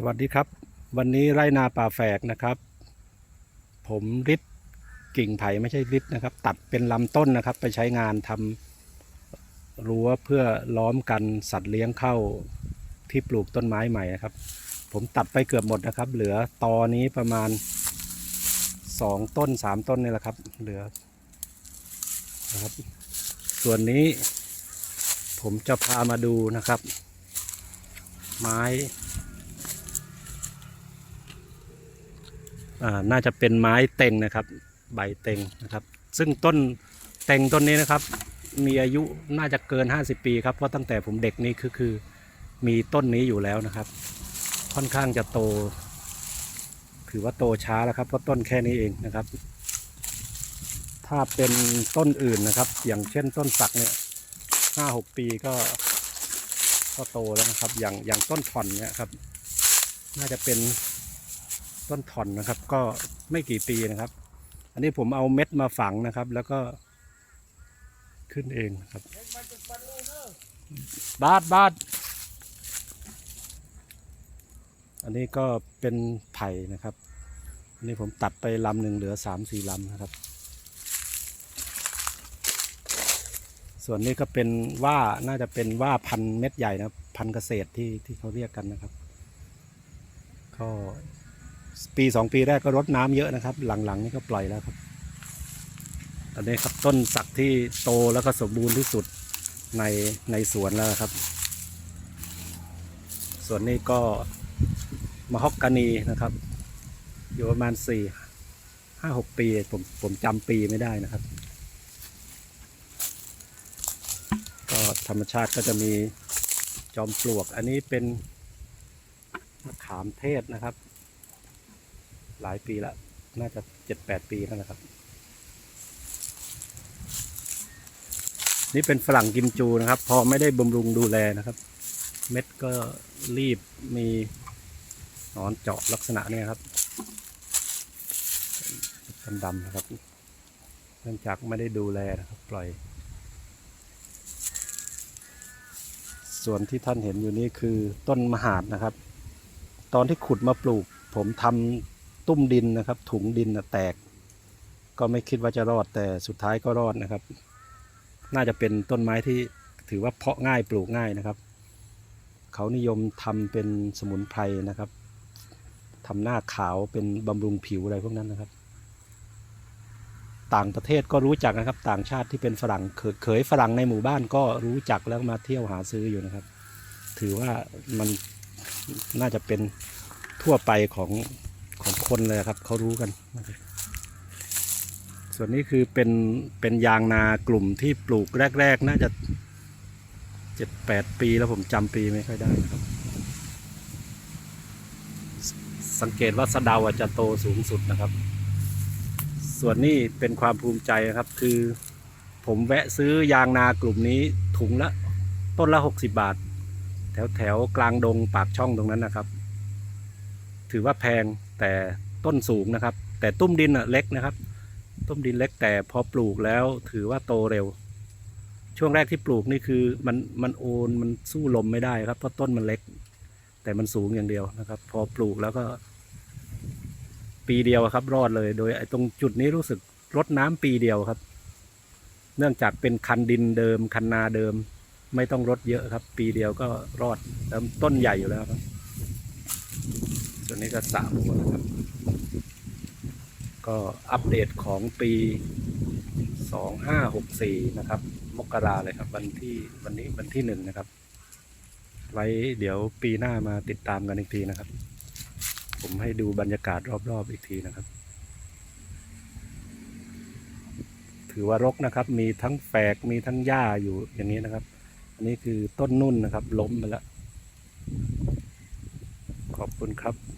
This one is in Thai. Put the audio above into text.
สวัสดีครับ วันนี้ไรนาป่าแฝกนะครับ ผมริดกิ่งไผ่ไม่ใช่ริดนะครับ ตัดเป็นลำต้นนะครับ ไปใช้งานทำรั้วเพื่อล้อมกันสัตว์เลี้ยงเข้าที่ปลูกต้นไม้ใหม่นะครับ ผมตัดไปเกือบหมดนะครับ เหลือตอนี้ประมาณสองต้นสามต้นนี่แหละครับ เหลือนะครับ ส่วนนี้ ผมจะพามาดูนะครับ ไม้ อ่า น่าจะเป็นไม้เต็งนะครับ ใบเต็งนะครับ ซึ่งต้นเต็งต้นนี้นะครับ มีอายุน่าจะเกิน 50 ปีครับเพราะตั้งแต่ผมเด็กนี่คือคือมีต้นนี้อยู่แล้วนะครับ ค่อนข้างจะโต ถือว่าโตช้าแล้วครับเพราะต้นแค่นี้เองนะครับ ถ้าเป็นต้นอื่นนะครับ อย่างเช่นต้นสักเนี่ยห้าหกปีก็ก็โตแล้วนะครับ อย่างอย่างต้นถ่อนเนี่ยครับ น่าจะเป็น ต้นถ่อนนะครับ ก็ไม่กี่ปีนะครับ อันนี้ผมเอาเม็ดมาฝังนะครับ แล้วก็ขึ้นเองครับ บาดบาดอันนี้ก็เป็นไผ่นะครับอันนี้ผมตัดไปลำหนึ่งเหลือสามสี่ลำนะครับ ส่วนนี้ก็เป็นว่าน่าจะเป็นว่าพันธุ์เม็ดใหญ่นะครับพันธุ์เกษตรที่ที่เขาเรียกกันนะครับ ก็ ปีสองปีแรกก็รดน้ำเยอะนะครับ หลังๆนี่ก็ปล่อยแล้วครับอันนี้ครับต้นสักที่โตแล้วก็สมบูรณ์ที่สุดในในสวนแล้วครับ ส่วนนี้ก็มะฮอกกานีนะครับ อยู่ประมาณสี่ห้าหกปีผมผมจำปีไม่ได้นะครับ ก็ธรรมชาติก็จะมีจอมปลวก อันนี้เป็นมะขามเทศนะครับ หลายปีละน่าจะเจ็ดแปดปีแล้วนะครับ นี่เป็นฝรั่งกิมจูนะครับ พอไม่ได้บำรุงดูแลนะครับ เม็ดก็รีบมีหนอนเจาะลักษณะเนี้ครับดำๆนะครับเนื่องจากไม่ได้ดูแลนะครับ ปล่อย ส่วนที่ท่านเห็นอยู่นี่คือต้นมหาดนะครับ ตอนที่ขุดมาปลูก ผมทำ ตุ้มดินนะครับ ถุงดินแตก ก็ไม่คิดว่าจะรอดแต่สุดท้ายก็รอดนะครับ น่าจะเป็นต้นไม้ที่ถือว่าเพาะง่ายปลูกง่ายนะครับ เขานิยมทำเป็นสมุนไพรนะครับทำหน้าขาวเป็นบำรุงผิวอะไรพวกนั้นนะครับ ต่างประเทศก็รู้จักนะครับ ต่างชาติที่เป็นฝรั่งเคยเคยฝรั่งในหมู่บ้านก็รู้จักแล้วมาเที่ยวหาซื้ออยู่นะครับ ถือว่ามันน่าจะเป็นทั่วไปของ ของคนเลยครับเขารู้กันส่วนนี้คือเป็นเป็นยางนากลุ่มที่ปลูกแรก ๆ น่าจะเจ็ดแปดปีแล้วผมจำปีไม่ค่อยได้ครับ สังเกตว่าสะเดาจะโตสูงสุดนะครับ ส่วนนี้เป็นความภูมิใจนะครับคือ ผมแวะซื้อยางนากลุ่มนี้ถุงละ ต้นละหกสิบาท แถวแถวกลางดงปากช่องตรงนั้นนะครับ ถือว่าแพงแต่ต้นสูงนะครับ แต่ตุ้มดินอะเล็กนะครับ ตุ้มดินเล็กแต่พอปลูกแล้วถือว่าโตเร็ว ช่วงแรกที่ปลูกนี่คือมันมันโอนมันสู้ลมไม่ได้ครับเพราะต้นมันเล็ก แต่มันสูงอย่างเดียวนะครับ พอปลูกแล้วก็ ปีเดียวครับ รอดเลย โดยไอ้ตรงจุดนี้รู้สึกรดน้ำปีเดียวครับ เนื่องจากเป็นคันดินเดิม คันนาเดิม ไม่ต้องรดเยอะครับ ปีเดียวก็รอดแล้วต้นใหญ่อยู่แล้วครับ ส่วนนี้ก็สามหัวนะครับ ก็อัปเดตของปีสองห้าหกสี่นะครับ มกราเลยครับ วันที่วันนี้วันที่หนึ่งนะครับ ไว้เดี๋ยวปีหน้ามาติดตามกันอีกทีนะครับ ผมให้ดูบรรยากาศรอบๆอีกทีนะครับ ถือว่ารกนะครับ มีทั้งแฝกมีทั้งหญ้าอยู่อย่างนี้นะครับ อันนี้คือต้นนุ่นนะครับ ล้มไปแล้วขอบคุณครับ